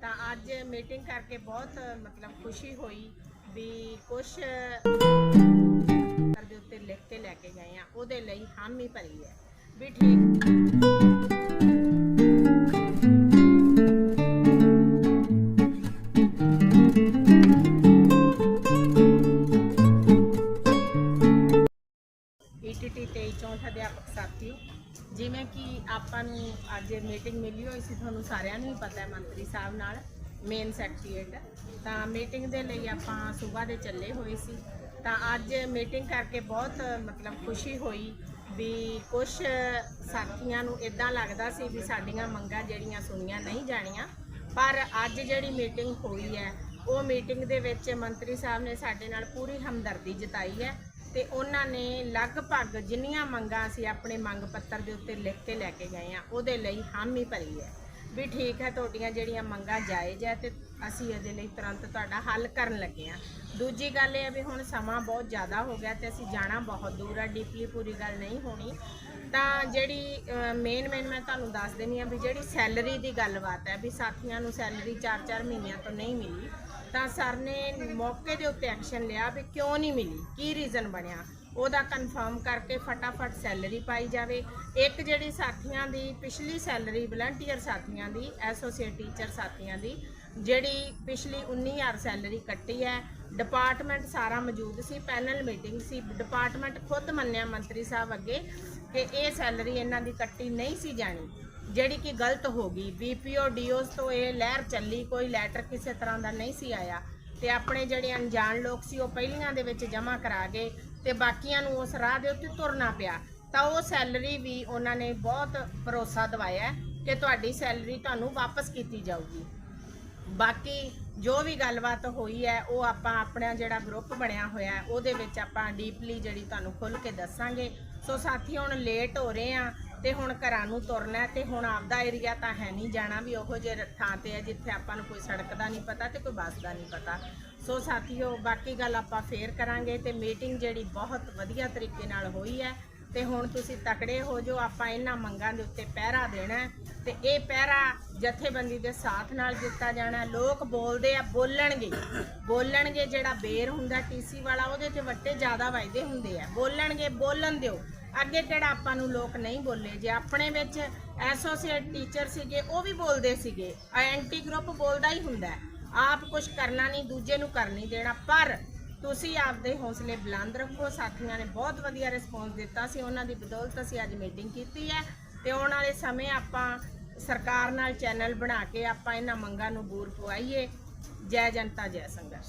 ਤਾਂ ਅੱਜ ਮੀਟਿੰਗ ਕਰਕੇ ਬਹੁਤ, ਮਤਲਬ ਖੁਸ਼ੀ ਹੋਈ ਵੀ ਕੁਝ ਦੇ ਉੱਤੇ ਲਿਖ ਕੇ ਲੈ ਕੇ ਗਏ ਆ, ਉਹਦੇ ਲਈ ਹਾਮੀ ਭਰੀ ਹੈ। ਵੀ ਠੀਕ। ਈਟੀਟੀ 23 ਅਧਿਆਪਕ ਸਾਥੀਓ ਜਿਵੇਂ ਕਿ ਆਪਾਂ ਨੂੰ ਅੱਜ ਮੀਟਿੰਗ ਮਿਲੀ ਹੋਈ ਸੀ, ਤੁਹਾਨੂੰ ਸਾਰਿਆਂ ਨੂੰ ਹੀ ਪਤਾ ਹੈ, ਮੰਤਰੀ ਸਾਹਿਬ ਨਾਲ ਮੇਨ ਸੈਕਟਰੀਏਟ ਤਾਂ ਮੀਟਿੰਗ ਦੇ ਲਈ ਆਪਾਂ ਸਵੇਰ ਦੇ ਚੱਲੇ ਹੋਏ ਸੀ। ਤਾਂ ਅੱਜ ਮੀਟਿੰਗ ਕਰਕੇ ਬਹੁਤ, ਮਤਲਬ ਖੁਸ਼ੀ ਹੋਈ। ਵੀ ਕੁਝ ਸਾਥੀਆਂ ਨੂੰ ਇਦਾਂ ਲੱਗਦਾ ਸੀ ਵੀ ਸਾਡੀਆਂ ਮੰਗਾਂ ਜਿਹੜੀਆਂ ਸੁਣੀਆਂ ਨਹੀਂ ਜਾਣੀਆਂ। ਪਰ ਅੱਜ ਜਿਹੜੀ ਮੀਟਿੰਗ ਹੋਈ ਹੈ, ਉਹ ਮੀਟਿੰਗ ਦੇ ਵਿੱਚ ਮੰਤਰੀ ਸਾਹਿਬ ਨੇ ਸਾਡੇ ਨਾਲ ਪੂਰੀ ਹਮਦਰਦੀ ਜਤਾਈ ਹੈ ਤੇ ਉਹਨਾਂ ਨੇ ਲਗਭਗ ਜਿੰਨੀਆਂ ਮੰਗਾਂ ਅਸੀਂ ਆਪਣੇ ਮੰਗ ਪੱਤਰ ਦੇ ਉੱਤੇ ਲਿਖ ਕੇ ਲੈ ਕੇ ਗਏ ਆ ਉਹਦੇ ਲਈ ਹਾਮੀ ਭਰੀ ਹੈ। ਵੀ ਠੀਕ ਹੈ, ਤੁਹਾਡੀਆਂ ਜਿਹੜੀਆਂ ਮੰਗਾਂ ਜਾਇਜ਼ ਹੈ ਤੇ ਅਸੀਂ ਇਹਦੇ ਲਈ ਤੁਰੰਤ ਤੁਹਾਡਾ ਹੱਲ ਕਰਨ ਲੱਗੇ ਆ ਦੂਜੀ ਗੱਲ ਇਹ ਹੈ ਵੀ ਹੁਣ ਸਮਾਂ ਬਹੁਤ ਜ਼ਿਆਦਾ ਹੋ ਗਿਆ ਤੇ ਅਸੀਂ ਜਾਣਾ ਬਹੁਤ ਦੂਰ ਆ ਡੀਪਲੀ ਪੂਰੀ ਗੱਲ ਨਹੀਂ ਹੋਣੀ। ਤਾਂ ਜਿਹੜੀ ਮੇਨ ਮੇਨ ਮੈਂ ਤੁਹਾਨੂੰ ਦੱਸ ਦੇਣੀ ਆ ਵੀ ਜਿਹੜੀ ਸੈਲਰੀ ਦੀ ਗੱਲਬਾਤ ਹੈ ਵੀ ਸਾਥੀਆਂ ਨੂੰ ਸੈਲਰੀ 4-4 ਮਹੀਨਿਆਂ ਤੋਂ ਨਹੀਂ ਮਿਲੀ, ਤਾਂ ਸਰ ਨੇ ਮੌਕੇ ਦੇ ਉੱਤੇ ਐਕਸ਼ਨ ਲਿਆ ਵੀ ਕਿਉਂ ਨਹੀਂ ਮਿਲੀ? ਕੀ ਰੀਜ਼ਨ ਬਣਿਆ? ਉਹਦਾ ਕਨਫਰਮ ਕਰਕੇ ਫਟਾਫਟ ਸੈਲਰੀ ਪਾਈ ਜਾਵੇ। ਇੱਕ ਜਿਹੜੀ ਸਾਥੀਆਂ ਦੀ, ਪਿਛਲੀ ਸੈਲਰੀ ਵਲੰਟੀਅਰ ਸਾਥੀਆਂ ਦੀ ਐਸੋਸੀਏਟ ਟੀਚਰ ਸਾਥੀਆਂ ਦੀ, ਜਿਹੜੀ ਪਿਛਲੀ 19000 ਸੈਲਰੀ ਕੱਟੀ ਹੈ ਡਿਪਾਰਟਮੈਂਟ ਸਾਰਾ ਮੌਜੂਦ ਸੀ ਪੈਨਲ ਮੀਟਿੰਗ ਸੀ। ਡਿਪਾਰਟਮੈਂਟ ਖੁਦ ਮੰਨਿਆ ਮੰਤਰੀ ਸਾਹਿਬ ਅੱਗੇ ਕਿ ਇਹ ਸੈਲਰੀ ਇਹਨਾਂ ਦੀ ਕੱਟੀ ਨਹੀਂ ਸੀ ਜਾਣੀ, ਜਿਹੜੀ ਕਿ ਗਲਤ ਹੋ ਗਈ। ਬੀਪੀਓ ਡੀਓਸ ਤੋਂ ਇਹ ਲਹਿਰ ਚੱਲੀ, ਕੋਈ ਲੈਟਰ ਕਿਸੇ ਤਰ੍ਹਾਂ ਦਾ ਨਹੀਂ ਸੀ ਆਇਆ। ਤੇ ਆਪਣੇ ਜਿਹੜੇ ਅਣਜਾਣ ਲੋਕ ਸੀ, ਉਹ ਪਹਿਲੀਆਂ ਦੇ ਵਿੱਚ ਜਮ੍ਹਾਂ ਕਰਾ ਗਏ। ਤੇ ਬਾਕੀਆਂ ਨੂੰ ਉਸ ਰਾਹ ਦੇ ਉੱਤੇ ਤੁਰਨਾ ਪਿਆ। ਤਾਂ ਉਹ ਸੈਲਰੀ ਵੀ ਉਹਨਾਂ ਨੇ ਬਹੁਤ ਭਰੋਸਾ ਦਿਵਾਇਆ ਕਿ ਤੁਹਾਡੀ ਸੈਲਰੀ ਤੁਹਾਨੂੰ ਵਾਪਸ ਕੀਤੀ ਜਾਊਗੀ। ਬਾਕੀ ਜੋ ਵੀ ਗੱਲਬਾਤ ਹੋਈ ਹੈ, ਉਹ ਆਪਾਂ ਆਪਣਾ ਜਿਹੜਾ ਗਰੁੱਪ ਬਣਿਆ ਹੋਇਆ ਉਹਦੇ ਵਿੱਚ ਆਪਾਂ ਡੀਪਲੀ ਜਿਹੜੀ ਤੁਹਾਨੂੰ ਖੁੱਲ ਕੇ ਦੱਸਾਂਗੇ। ਸੋ ਸਾਥੀ, ਹੁਣ ਲੇਟ ਹੋ ਰਹੇ ਆ ਤੇ ਹੁਣ ਘਰਾਂ ਨੂੰ ਤੁਰਨਾ ਹੈ ਤੇ ਹੁਣ ਆਪਦਾ ਏਰੀਆ ਤਾਂ ਹੈ ਨਹੀਂ, ਜਾਣਾ ਵੀ ਉਹੋ ਜਿਹੇ ਥਾਂ ਤੇ ਹੈ ਜਿੱਥੇ ਆਪਾਂ ਨੂੰ ਕੋਈ ਸੜਕ ਦਾ ਨਹੀਂ ਪਤਾ ਤੇ ਕੋਈ ਬੱਸ ਦਾ ਨਹੀਂ ਪਤਾ। ਸੋ ਸਾਥੀਓ, ਬਾਕੀ ਗੱਲ ਆਪਾਂ ਫੇਰ ਕਰਾਂਗੇ ਤੇ ਮੀਟਿੰਗ ਜਿਹੜੀ ਬਹੁਤ ਵਧੀਆ ਤਰੀਕੇ ਨਾਲ ਹੋਈ ਹੈ ਤੇ ਹੁਣ ਤੁਸੀਂ ਤਕੜੇ ਹੋ ਜੋ ਆਪਾਂ ਇਹਨਾਂ ਮੰਗਾਂ ਦੇ ਉੱਤੇ ਪਹਿਰਾ ਦੇਣਾ ਹੈ ਤੇ ਇਹ ਪਹਿਰਾ ਜਥੇਬੰਦੀ ਦੇ ਸਾਥ ਨਾਲ ਦਿੱਤਾ ਜਾਣਾ ਲੋਕ ਬੋਲਦੇ ਆ, ਬੋਲਣਗੇ। ਬੋਲਣਗੇ ਜਿਹੜਾ ਬੇਰ ਹੁੰਦਾ, ਟੀਸੀ ਵਾਲਾ, ਉਹਦੇ ਤੇ ਵੱਟੇ ਜ਼ਿਆਦਾ ਵੱਜਦੇ ਹੁੰਦੇ ਆ। ਬੋਲਣਗੇ, ਬੋਲਣ ਦਿਓ। ਅੱਗੇ ਕਿਹੜਾ ਆਪਾਂ ਨੂੰ ਲੋਕ ਨਹੀਂ ਬੋਲੇ। ਜੇ ਆਪਣੇ ਵਿੱਚ ਐਸੋਸੀਏਟ ਟੀਚਰ ਸੀਗੇ, ਉਹ ਵੀ ਬੋਲਦੇ ਸੀਗੇ। ਐਂਟੀ ਗਰੁੱਪ ਬੋਲਦਾ ਹੀ ਹੁੰਦਾ ਆਪ ਕੁਝ ਕਰਨਾ ਨਹੀਂ, ਦੂਜੇ ਨੂੰ ਕਰ ਨਹੀਂ ਦੇਣਾ। ਪਰ ਤੁਸੀਂ ਆਪਦੇ ਹੌਸਲੇ ਬੁਲੰਦ ਰੱਖੋ। ਸਾਥੀਆਂ ਨੇ ਬਹੁਤ ਵਧੀਆ ਰਿਸਪੌਂਸ ਦਿੱਤਾ ਸੀ। ਉਹਨਾਂ ਦੀ ਬਦੌਲਤ ਅਸੀਂ ਅੱਜ ਮੀਟਿੰਗ ਕੀਤੀ ਹੈ। ਤੇ ਆਉਣ ਵਾਲੇ ਸਮੇਂ ਆਪਾਂ ਸਰਕਾਰ ਨਾਲ ਚੈਨਲ ਬਣਾ ਕੇ ਆਪਾਂ ਇਹਨਾਂ ਮੰਗਾਂ ਨੂੰ ਬੂਰ ਪਵਾਈਏ। ਜੈ ਜਨਤਾ, ਜੈ ਸੰਘਰਸ਼।